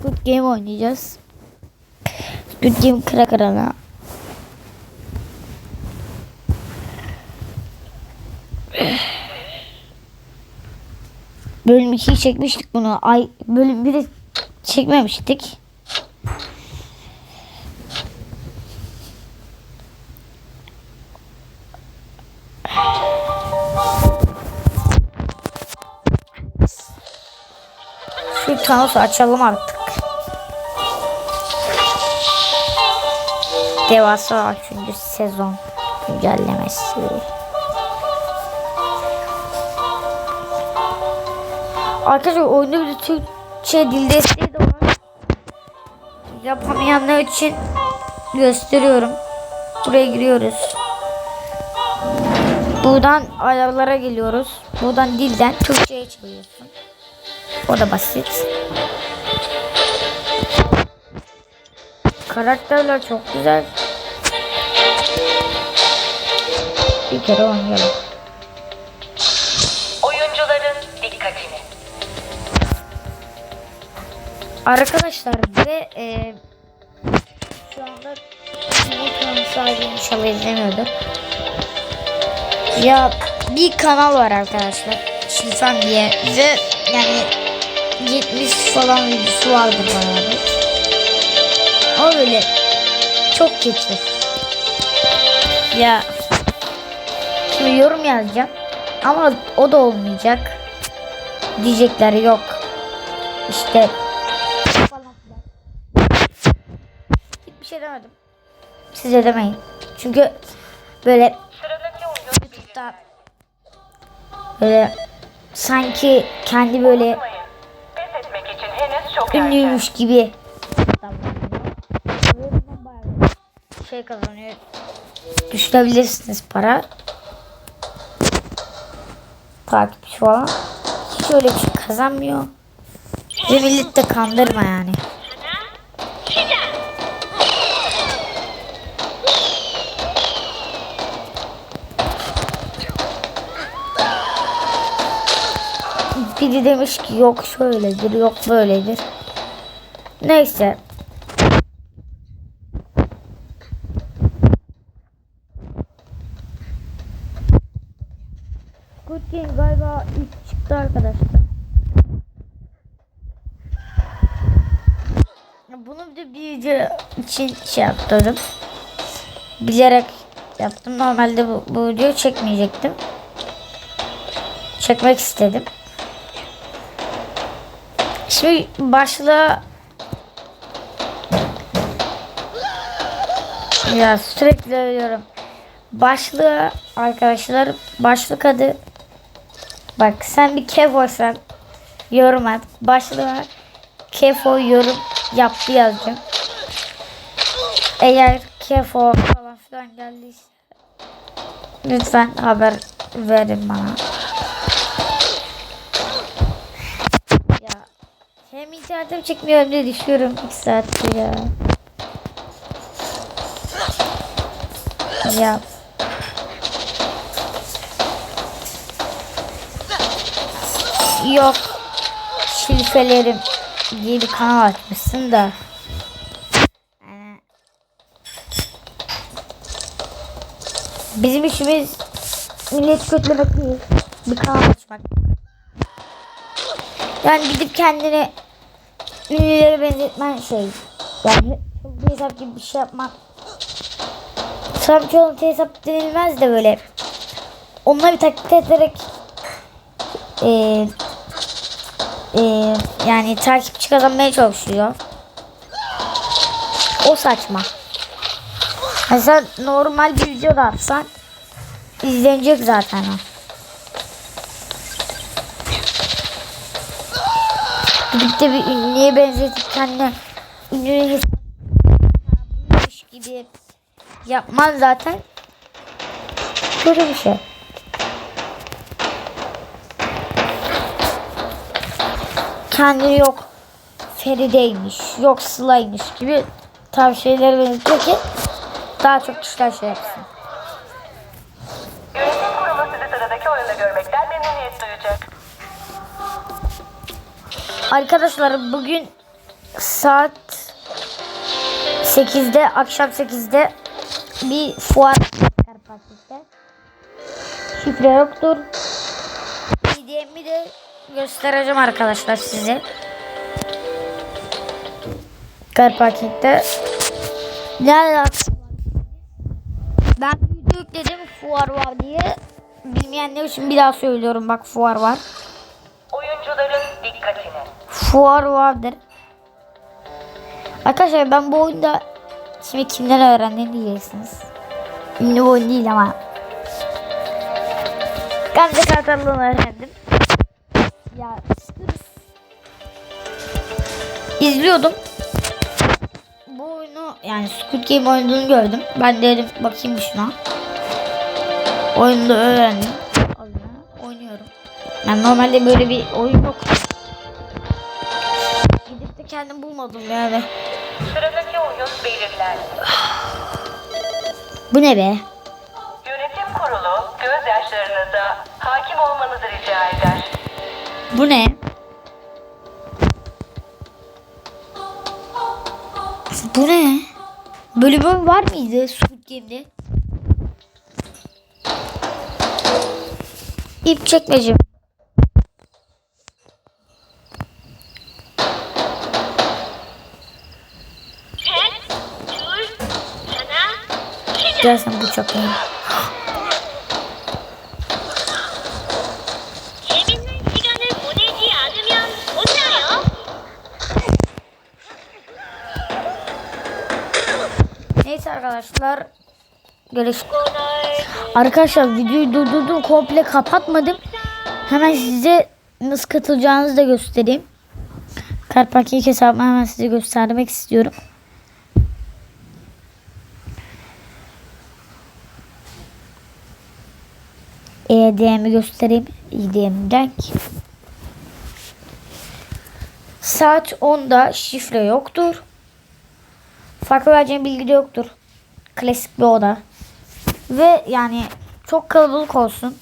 Squid Game oynayacağız. Squid Game kıra kırana. Bölüm 2'yi çekmiştik bunu. Ay bölüm 1'i çekmemiştik. Şu Thanos'u açalım artık. Devasa 3. sezon güncellemesi. Arkadaşlar oyunda bir Türkçe dil desteği de var. Yapamayanlar için gösteriyorum. Buraya giriyoruz. Buradan ayarlara geliyoruz. Buradan dilden Türkçe'ye çeviriyorsun. O da basit. Karakterler çok güzel. Bir kere oynayalım. Oyuncuların dikkatini. Arkadaşlar ve e, şu anda bu kanal sahibi inşallah izlemiyordur. Ya bir kanal var arkadaşlar. Şifam diye ve yani 70 falan videosu vardır bayağı Ama böyle çok kötü. Ya şimdi yorum yazacağım ama o da olmayacak. Diyecekler yok. İşte. Hiçbir şey demedim. Siz de demeyin. Çünkü böyle YouTube'da böyle sanki kendi böyle ünlüymüş gibi davranıyor. Ve bundan bayağı bir şey kazanıyor. Düşünebilirsiniz para. Takipçi falan. Hiç öyle bir şey kazanmıyor. Ve millet de kandırma yani. Biri demiş ki yok şöyledir yok böyledir. Neyse. Good Game galiba ilk çıktı arkadaşlar. Bunu bir de video için şey yaptım. Bilerek yaptım. Normalde bu, bu videoyu çekmeyecektim. Çekmek istedim. Şimdi başlığa ya sürekli ölüyorum. Başlığa arkadaşlar başlık adı bak sen bir kefoysan yorum at. Başlığa kefo yorum yaptı yazacağım. Eğer kefo falan filan geldiyse lütfen haber verin bana. Ya hem internetim çekmiyor hem de düşüyorum 2 saattir ya. Ya. Yok. Şilfelerim diye bir kanal açmışsın da. Bizim işimiz millet kötülemek değil. Bir kanal açmak. Yani gidip kendini ünlülere benzetmen şey. Yani bir hesap gibi bir şey yapmak. Tabii çoğunluk hesap denilmez de böyle. Onları bir taklit ederek eee eee yani takipçi kazanmaya çalışıyor. O saçma. Mesela normal bir video da atsan izlenecek zaten o. Gidip de bir ünlüye benzetip kendine ünlüye hesap buymuş gibi yapman zaten kötü bir şey. Kendini yok Feride'ymiş, yok Sıla'ymış gibi tavsiyeler benziyor ki daha çok kişiler şey yapsın. Arkadaşlar bugün saat 8'de akşam 8'de bir fuar. Şifre yoktur. PDM'i de göstereceğim arkadaşlar size. Karpatlık'ta. Nerede akşam? Ben video yükledim fuar var diye. Bilmeyenler için bir daha söylüyorum bak fuar var. Oyuncuların dikkatine. Fuar vardır. Arkadaşlar ben bu oyunda şimdi kimden öğrendiğini diyeceksiniz. Ünlü oyun değil ama. Gamze Kartal'dan öğrendim. Ya sırf izliyordum. Bu oyunu yani Squid Game oynadığını gördüm. Ben de dedim bakayım bir şuna. Oyunu da öğrendim. Oyunu oynuyorum. Yani normalde böyle bir oyun yok. Gidip de kendim bulmadım yani. Sıradaki oyun belirlendi. Bu ne be? Yönetim kurulu gözyaşlarınıza Bu ne? Bu ne? Böyle oyun var mıydı Squid Game'de? İp çekmece. 셋, 둘, Neyse arkadaşlar. Görüşürüz. Arkadaşlar videoyu durdurdum komple kapatmadım. Hemen size nasıl katılacağınızı da göstereyim. Karpak ilk hesabımı hemen size göstermek istiyorum. EDM'i göstereyim. EDM renk. Saat 10'da şifre yoktur. Farklı vereceğim bilgi de yoktur. Klasik bir oda. Ve yani çok kalabalık olsun.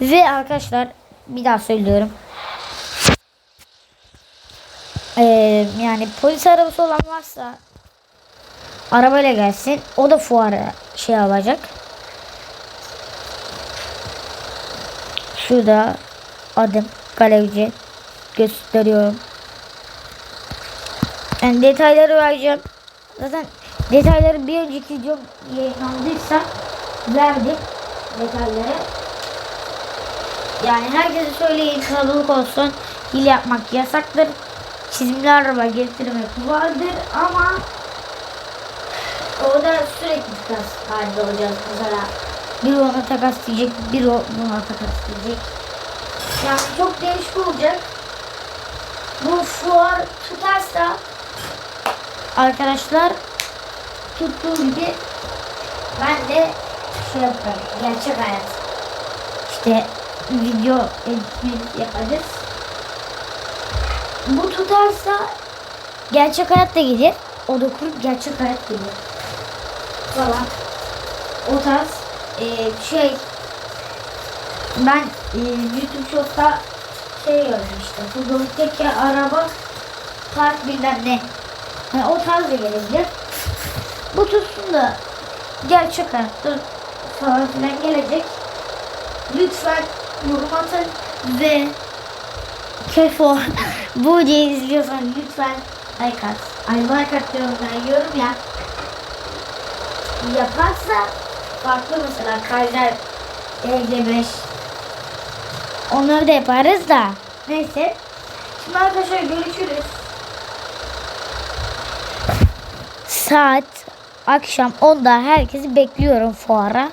Ve arkadaşlar bir daha söylüyorum. Ee, yani polis arabası olan varsa arabayla gelsin. O da fuara şey alacak. Şurada adım galerici gösteriyorum. Yani detayları vereceğim. Zaten detayları bir önceki video yayınlandıysa verdim detayları. Yani herkese söyleyin kalabalık olsun. Hile yapmak yasaktır. Çizimli araba getirmek vardır ama orada sürekli takas halinde olacağız. Mesela bir ona takas diyecek, bir o buna takas diyecek. Yani çok değişik olacak. Bu fuar tutarsa arkadaşlar tuttuğu gibi ben de şey yaparım. Gerçek hayat. İşte video editleri yaparız. Bu tutarsa gerçek hayat da gelir. O da kurup gerçek hayat gelir. Falan. O tarz e, şey ben e, YouTube Short'ta şey gördüm işte. Futboltaki araba park bilmem ne. Yani o tarz da gelebilir. Bu tutsun da gerçek hayatta falan filan gelecek. Lütfen yorum atın ve Kefo bu videoyu izliyorsan lütfen like at. Ay like at diyorum ben yorum yap. Yaparsa farklı mesela Kaiser EG5 onları da yaparız da. Neyse. Şimdi arkadaşlar görüşürüz. Saat akşam 10'da herkesi bekliyorum fuara.